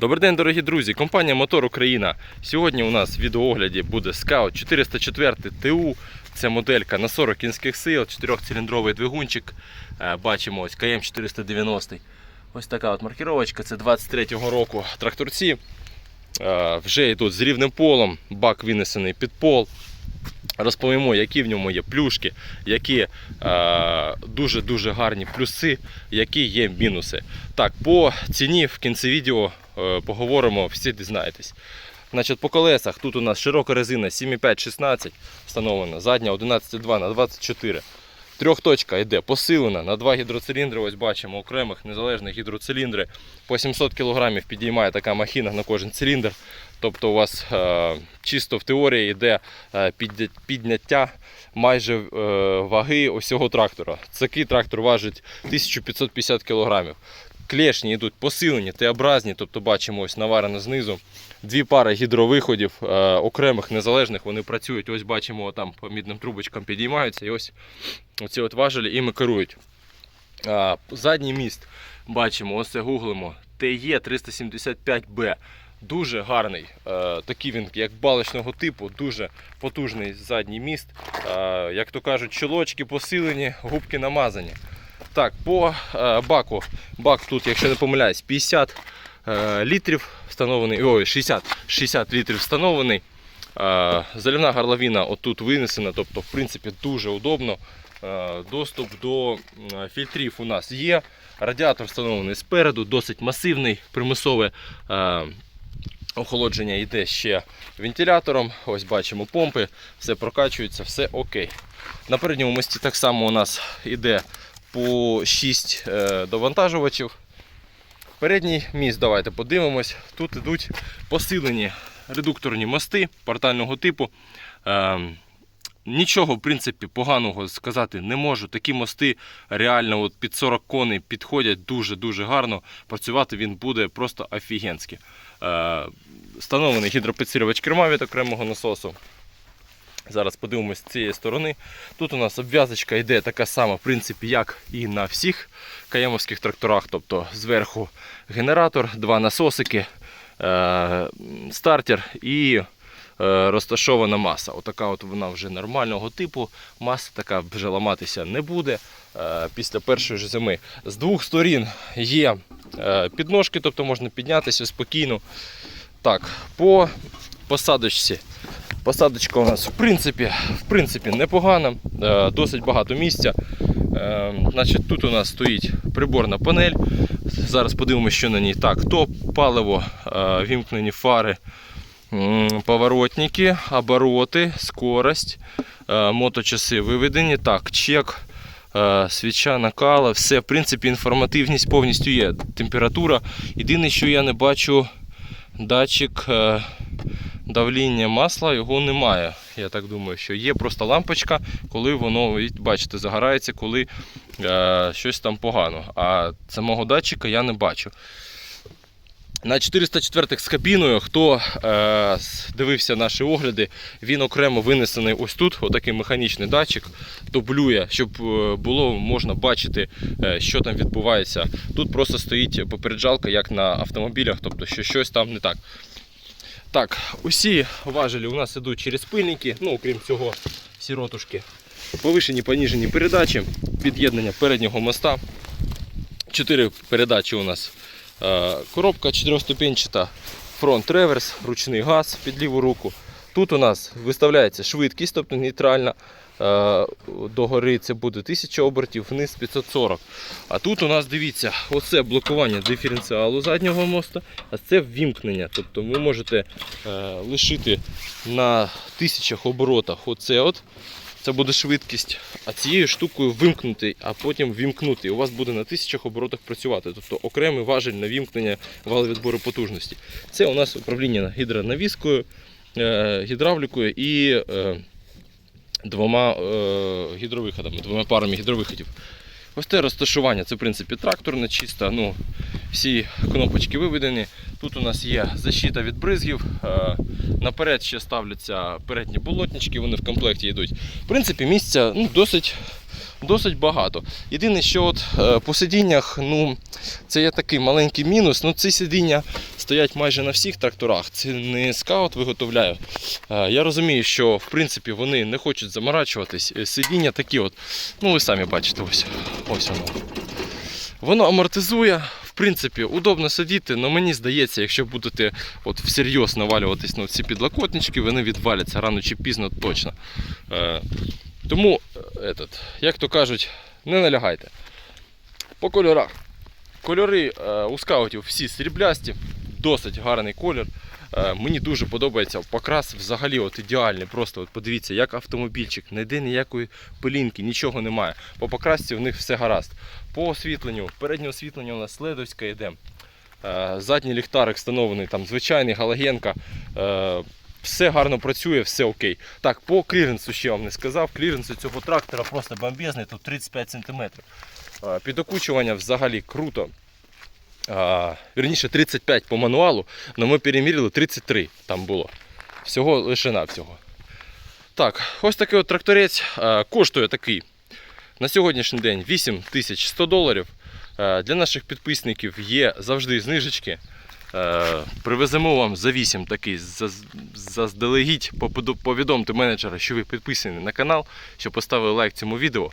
Добрий день, дорогі друзі! Компанія Мотор Україна. Сьогодні у нас в відеоогляді буде Scout 404 ТУ. Це моделька на 40 кінських сил, 4-циліндровий двигунчик. Е, Бачимо ось КМ 490. Ось така от маркіровочка. Це 23-го року тракторці. Е, Вже йдуть з рівним полом, бак винесений під пол. Розповімо, які в ньому є плюшки, які е, дуже-дуже гарні плюси, які є мінуси. Так, по ціні в кінці відео е, поговоримо, всі дізнаєтесь. Значить, по колесах тут у нас широка резина 7,5-16 встановлена, задня 11,2 на 24. Трьохточка йде посилена на два гідроциліндри. Ось бачимо окремих незалежних гідроциліндри. По 700 кг підіймає така махіна на кожен циліндр. Тобто у вас е, чисто в теорії йде е, підняття майже е, ваги усього трактора. Такий трактор важить 1550 кг. Клешні йдуть посилені, Т-образні, тобто бачимо ось наварено знизу. Дві пари гідровиходів е, окремих незалежних, вони працюють. Ось бачимо, там по мідним трубочкам підіймаються і ось оці от важелі іми керують. Задній міст бачимо, ось це гуглимо. TE 375B. Дуже гарний. Е, такий він, як балочного типу, дуже потужний задній міст. Е, як то кажуть, чолочки посилені, губки намазані. Так, по е, баку. Бак тут, якщо не помиляюсь, 50 е, літрів встановлений. Ой, 60, 60 літрів встановлений. Е, Залівна горловина отут винесена, тобто, в принципі, дуже удобно. Доступ до фільтрів у нас є. Радіатор встановлений спереду, досить масивний, примусове охолодження йде ще вентилятором. Ось бачимо помпи, все прокачується, все окей. На передньому мості так само у нас йде по 6 е, довантажувачів. Передній міст, давайте подивимось. Тут йдуть посилені редукторні мости портального типу. Е, Нічого, в принципі, поганого сказати не можу. Такі мости реально от під 40 коней підходять дуже-дуже гарно. Працювати він буде просто офігенськи. Е, Встановлений гідропідсилювач керма від окремого насосу. Зараз подивимось з цієї сторони. Тут у нас обв'язочка йде така сама, в принципі, як і на всіх каємовських тракторах. Тобто зверху генератор, два насосики, е, стартер і е, розташована маса. Отака от вона вже нормального типу. Маса така вже ламатися не буде е, після першої ж зими. З двох сторін є підножки, тобто можна піднятися спокійно. Так, по посадочці. Посадочка у нас в принципі, в принципі непогана, е, досить багато місця. Е, Значить, тут у нас стоїть приборна панель. Зараз подивимося, що на ній. Так, топ, паливо, е, вімкнені фари, поворотники, обороти, скорость, моточаси виведені. Так, чек, свіча накала, все, в принципі, інформативність повністю є. Температура. Єдине, що я не бачу, датчик давління масла, його немає. Я так думаю, що є просто лампочка, коли воно, бачите, загорається, коли е, щось там погано. А самого датчика я не бачу. На 404 з кабіною, хто е, дивився наші огляди, він окремо винесений ось тут, отакий механічний датчик, дублює, щоб е, було можна бачити, е, що там відбувається. Тут просто стоїть попереджалка, як на автомобілях, тобто що щось там не так. Так, усі важелі у нас йдуть через пильники, ну окрім цього сіротушки. Повишені поніжені передачі, під'єднання переднього моста. Чотири передачі у нас. Е, Коробка чотирьохступенчата, фронт реверс, ручний газ під ліву руку. Тут у нас виставляється швидкість, тобто нейтральна. Е, Догори це буде 1000 обертів, вниз 540. А тут у нас дивіться, оце блокування диференціалу заднього моста, а це ввімкнення. Тобто ви можете е, лишити на тисячах оборотах оце от. Це буде швидкість, а цією штукою вимкнути, а потім вімкнути. І у вас буде на тисячах оборотах працювати. Тобто окремий важель на вімкнення валовідбору потужності. Це у нас управління гідронавіскою, гідравлікою і е, двома е, гідровиходами, двома парами гідровиходів. Ось те розташування, це в принципі тракторне, чисто. Ну, всі кнопочки виведені. Тут у нас є защита від бризгів. е, Наперед ще ставляться передні болотнички, вони в комплекті йдуть. В принципі, місця ну, досить досить багато. Єдине, що от е, по сидіннях, ну, це є такий маленький мінус. Ну, ці сидіння стоять майже на всіх тракторах. Це не скаут виготовляю. Е, Я розумію, що в принципі вони не хочуть заморачуватись. Е, Сидіння такі, от, ну ви самі бачите, ось, ось воно. Воно амортизує. В принципі, удобно сидіти, але мені здається, якщо будете от всерйоз навалюватись на ці підлокотнички, вони відваляться рано чи пізно точно. Е, тому, е, этот, як то кажуть, не налягайте. По кольорах. Кольори е, у скаутів всі сріблясті, досить гарний колір. Е, мені дуже подобається покрас взагалі от ідеальний. Просто от подивіться, як автомобільчик, ніде ніякої пилінки, нічого немає. По покрасці в них все гаразд. По освітленню, переднє освітлення у нас следовське йде. Е, задній ліхтарик встановлений, там звичайний галогенка. Все гарно працює, все окей. Так, по кліренсу ще вам не сказав. Кліренс цього трактора просто бомбезний, тут 35 см. Підокучування взагалі круто. Вірніше 35 по мануалу, але ми переміряли 33 там було. Всього лише навсього. Так, ось такий от тракторець коштує такий на сьогоднішній день 8100 доларів. Для наших підписників є завжди знижечки. Е, Привеземо вам за 8 такий заздалегідь. Повідомте менеджера, що ви підписані на канал, що поставили лайк цьому відео.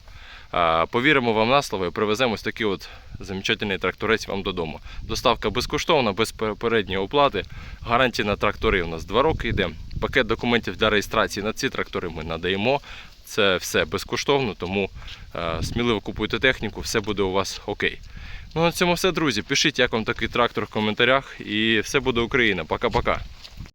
Повіримо вам на слово і привеземо ось такий от замечательний тракторець вам додому. Доставка безкоштовна, без попередньої оплати. Гарантія на трактори у нас 2 роки йде. Пакет документів для реєстрації на ці трактори ми надаємо. Це все безкоштовно, тому е, сміливо купуйте техніку, все буде у вас окей. Ну на цьому все, друзі. Пишіть, як вам такий трактор в коментарях, і все буде Україна. Пока-пока.